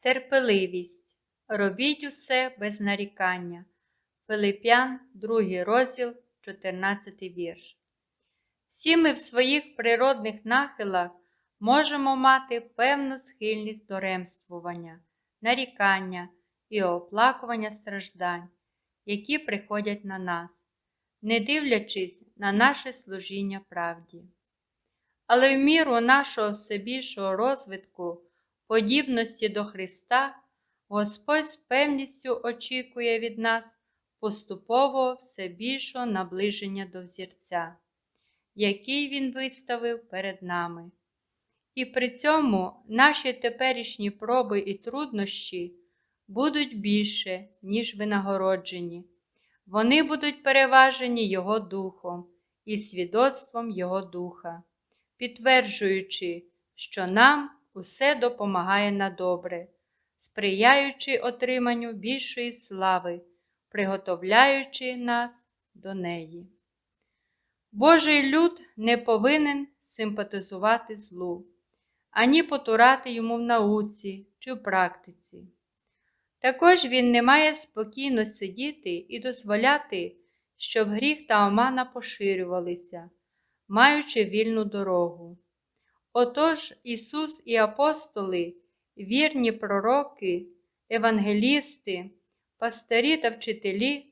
Терпеливість. Робіть усе без нарікання. Филип'ян, 2 розділ, 14 вірш. Всі ми в своїх природних нахилах можемо мати певну схильність до ремствування, нарікання і оплакування страждань, які приходять на нас, не дивлячись на наше служіння правді. Але в міру нашого всебільшого розвитку, подібності до Христа, Господь з певністю очікує від нас поступового все більшого наближення до взірця, який Він виставив перед нами. І при цьому наші теперішні проби і труднощі будуть більше, ніж винагороджені. Вони будуть переважені Його Духом і свідоцтвом Його Духа, підтверджуючи, що нам усе допомагає на добре, сприяючи отриманню більшої слави, приготовляючи нас до неї. Божий люд не повинен симпатизувати злу, ані потурати йому в науці чи в практиці. Також він не має спокійно сидіти і дозволяти, щоб гріх та омана поширювалися, маючи вільну дорогу. Отож Ісус і апостоли, вірні пророки, евангелісти, пастирі та вчителі,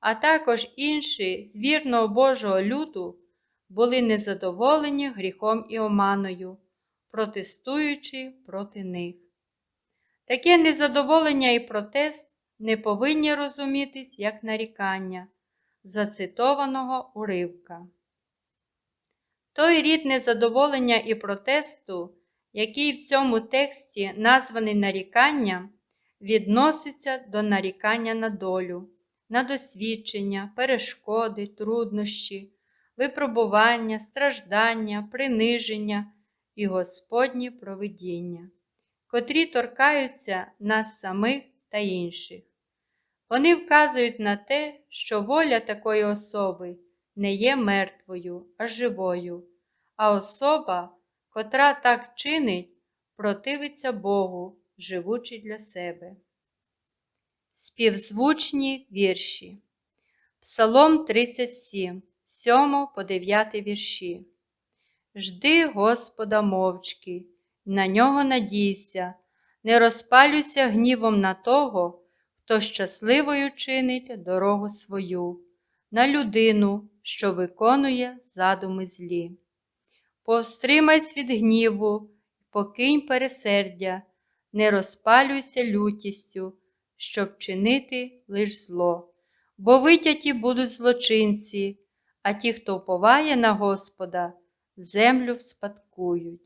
а також інші з вірного Божого люду були незадоволені гріхом і оманою, протестуючи проти них. Таке незадоволення і протест не повинні розумітись як нарікання, зацитованого уривка. Той рід незадоволення і протесту, який в цьому тексті названий наріканням, відноситься до нарікання на долю, на досвідчення, перешкоди, труднощі, випробування, страждання, приниження і Господнє провидіння, котрі торкаються нас самих та інших. Вони вказують на те, що воля такої особи не є мертвою, а живою, а особа, котра так чинить, противиться Богу, живучи для себе. Співзвучні вірші. Псалом 37, 7 по 9 вірші. Жди Господа мовчки, на нього надійся, не розпалюйся гнівом на того, хто щасливою чинить дорогу свою, на людину, що виконує задуми злі. Повстримайся від гніву, покинь пересердя, не розпалюйся лютістю, щоб чинити лиш зло, бо витяті будуть злочинці, а ті, хто вповає на Господа, землю вспадкують.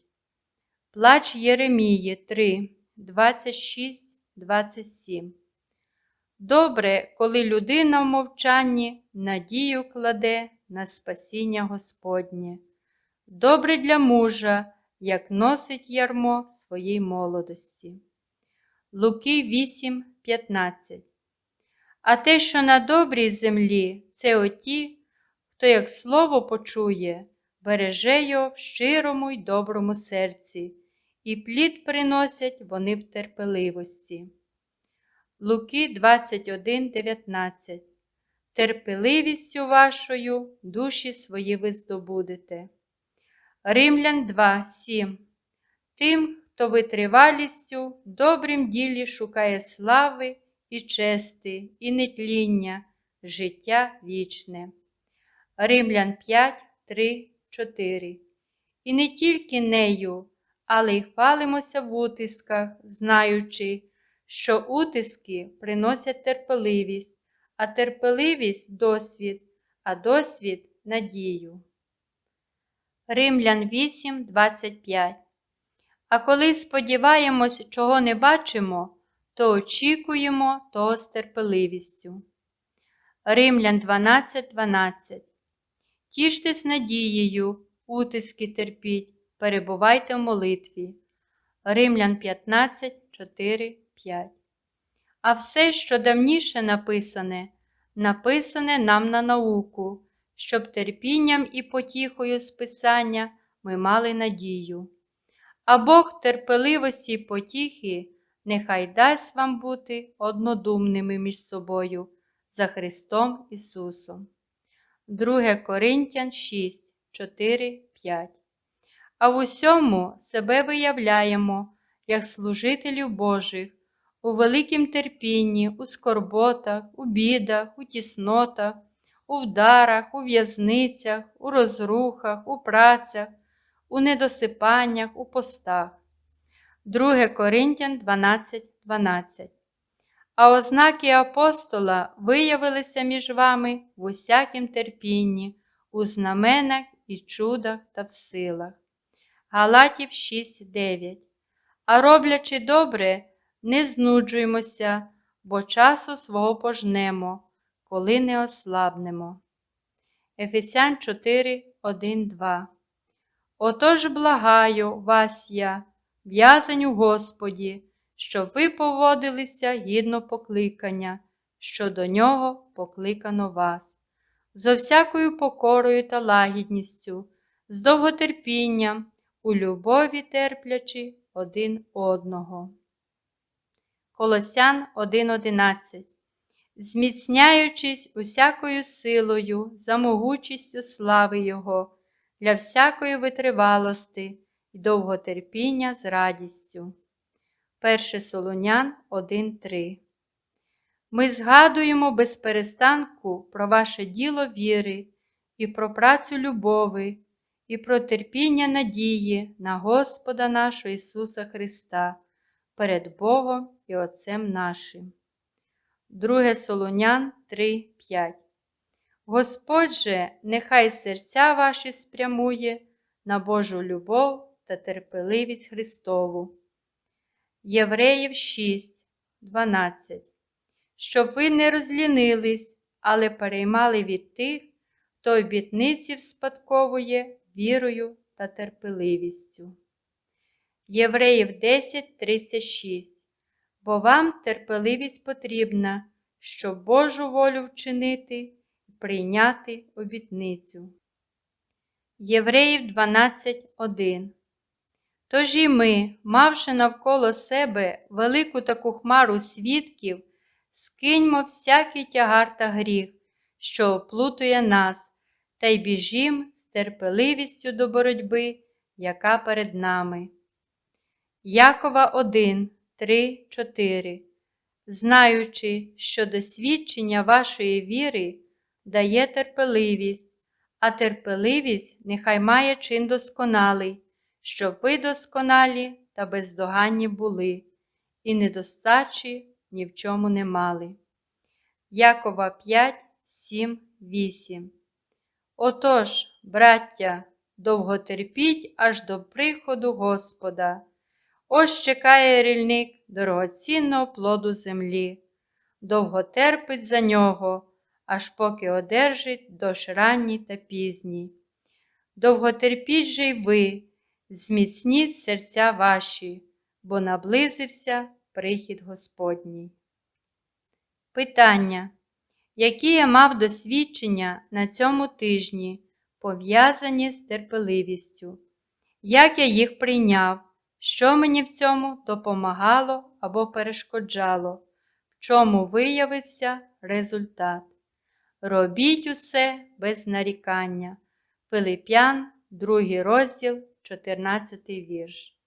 Плач Єремії 3, 26, 27 Добре, коли людина в мовчанні надію кладе на спасіння Господнє. Добре для мужа, як носить ярмо своїй молодості. Луки 8, 15 А те, що на добрій землі, це оті, хто як слово почує, береже його в щирому й доброму серці, і плід приносять вони в терпеливості. Луки 21, 19 Терпеливістю вашою душі свої ви здобудете. Римлян 2, 7 Тим, хто витривалістю в добрім ділі шукає слави і чести, і нетління, життя вічне. Римлян 5, 3, 4 І не тільки нею, але й хвалимося в утисках, знаючи, що утиски приносять терпеливість, а терпеливість досвід, а досвід надію. Римлян 8, 25 А коли сподіваємось, чого не бачимо, то очікуємо того з терпеливістю. Римлян 12, 12 Тіштесь надією, утиски терпіть, перебувайте в молитві. Римлян 15, 4, 5 А все, що давніше написане, написане нам на науку, щоб терпінням і потіхою списання ми мали надію. А Бог терпеливості й потіхи нехай дасть вам бути однодумними між собою за Христом Ісусом. 2 Коринтян 6, 4, 5. А в усьому себе виявляємо, як служителів Божих, у великім терпінні, у скорботах, у бідах, у тіснотах, у вдарах, у в'язницях, у розрухах, у працях, у недосипаннях, у постах. 2 Коринтян 12, 12. А ознаки апостола виявилися між вами в усякім терпінні, у знаменах і чудах та в силах. Галатів 6, 9. А роблячи добре, не знуджуємося, бо часу свого пожнемо, коли не ослабнемо. Ефесян 4, 1, 2. Отож благаю вас я, в'язань у Господі, щоб ви поводилися гідно покликання, що до нього покликано вас, зо всякою покорою та лагідністю, з довготерпінням, у любові терплячи один одного. Колосян 1.11 Зміцняючись усякою силою, за могучістю слави Його, для всякої витривалости і довготерпіння з радістю. 1 Солонян 1.3 Ми згадуємо без перестанку про ваше діло віри і про працю любови, і про терпіння надії на Господа нашого Ісуса Христа перед Богом і Отцем нашим. 2 Солонян 3.5 Господь же, нехай серця ваші спрямує на Божу любов та терпеливість Христову. Євреїв 6, 12 Щоб ви не розлінились, але переймали від тих, хто обітниці вспадковує вірою та терпеливістю. Євреїв 10.36 Бо вам терпеливість потрібна, щоб Божу волю вчинити і прийняти обітницю. Євреїв 12.1 Тож і ми, мавши навколо себе велику таку хмару свідків, скиньмо всякий тягар та гріх, що оплутує нас, та й біжім терпеливістю до боротьби, яка перед нами. Якова 1, 3, 4 Знаючи, що досвідчення вашої віри дає терпеливість, а терпеливість нехай має чин досконалий, щоб ви досконалі та бездоганні були, і недостачі ні в чому не мали. Якова 5, 7, 8 Отож, браття, довго терпіть аж до приходу Господа. Ось чекає рільник дорогоцінного плоду землі, довго терпить за нього, аж поки одержить дощ ранній та пізній. Довго терпіть же й ви, зміцніть серця ваші, бо наблизився прихід Господній. Питання які я мав досвідчення на цьому тижні, пов'язані з терпеливістю, як я їх прийняв, що мені в цьому допомагало або перешкоджало, в чому виявився результат. Робіть усе без нарікання. Филип'ян, 2 розділ, 14 вірш.